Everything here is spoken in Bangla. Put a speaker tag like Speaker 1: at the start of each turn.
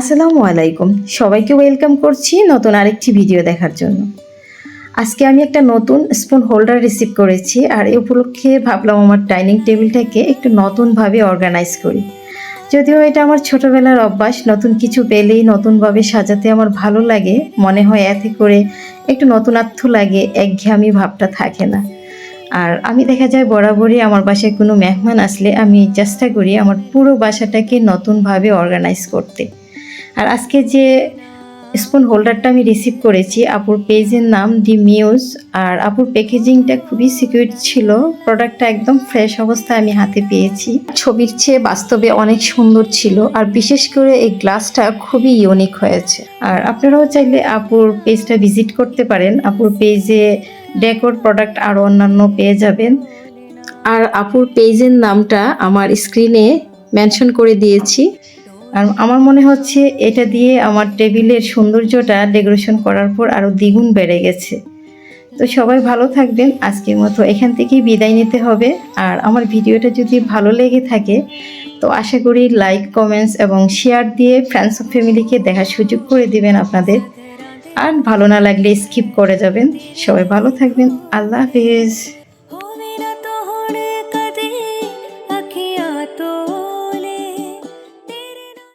Speaker 1: আসসালামু আলাইকুম। সবাইকে ওয়েলকাম করছি নতুন আরেকটি ভিডিও দেখার জন্য। আজকে আমি একটা নতুন স্পুন হোল্ডার রিসিভ করেছি আর এই উপলক্ষে ভাবলাম আমার ডাইনিং টেবিলটাকে একটু নতুনভাবে অর্গানাইজ করি। যদিও এটা আমার ছোটোবেলার অভ্যাস, নতুন কিছু পেলেই নতুনভাবে সাজাতে আমার ভালো লাগে, মনে হয় এতে করে একটু নতুনত্ব লাগে, একঘেয়ামি ভাবটা থাকে না। আর আমি দেখা যায় বরাবরই আমার বাসায় কোনো মেহমান আসলে আমি চেষ্টা করি আমার পুরো বাসাটাকে নতুনভাবে অর্গানাইজ করতে। আর আজকে যে স্পুন হোল্ডারটা আমি রিসিভ করেছি, আপুর পেজের নাম দি মিউজ আর আপুর প্যাকেজিংটা খুবই সিকিউর ছিল। প্রোডাক্টটা একদম ফ্রেশ অবস্থায় আমি হাতে পেয়েছি। ছবির চেয়ে বাস্তবে অনেক সুন্দর ছিল, আর বিশেষ করে এই গ্লাসটা খুবই ইউনিক হয়েছে। আর আপনারাও চাইলে আপুর পেজটা ভিজিট করতে পারেন। আপুর পেজে ডেকোর প্রোডাক্ট আরও অন্যান্য পেয়ে যাবেন। আর আপুর পেজের নামটা আমার স্ক্রিনে মেনশন করে দিয়েছি। আর আমার মনে হচ্ছে এটা দিয়ে আমার টেবিলের সৌন্দর্যটা ডেকোরেশন করার পর আরও দ্বিগুণ বেড়ে গেছে। তো সবাই ভালো থাকবেন। আজকের মতো এখান থেকেই বিদায় নিতে হবে। আর আমার ভিডিওটা যদি ভালো লেগে থাকে, তো আশা করি লাইক, কমেন্টস এবং শেয়ার দিয়ে ফ্রেন্ডস অফ ফ্যামিলিকে দেখার সুযোগ করে দিবেন আপনাদের। আর ভালো না লাগলে স্কিপ করে যাবেন। সবাই ভালো থাকবেন। আল্লাহ হাফিজ।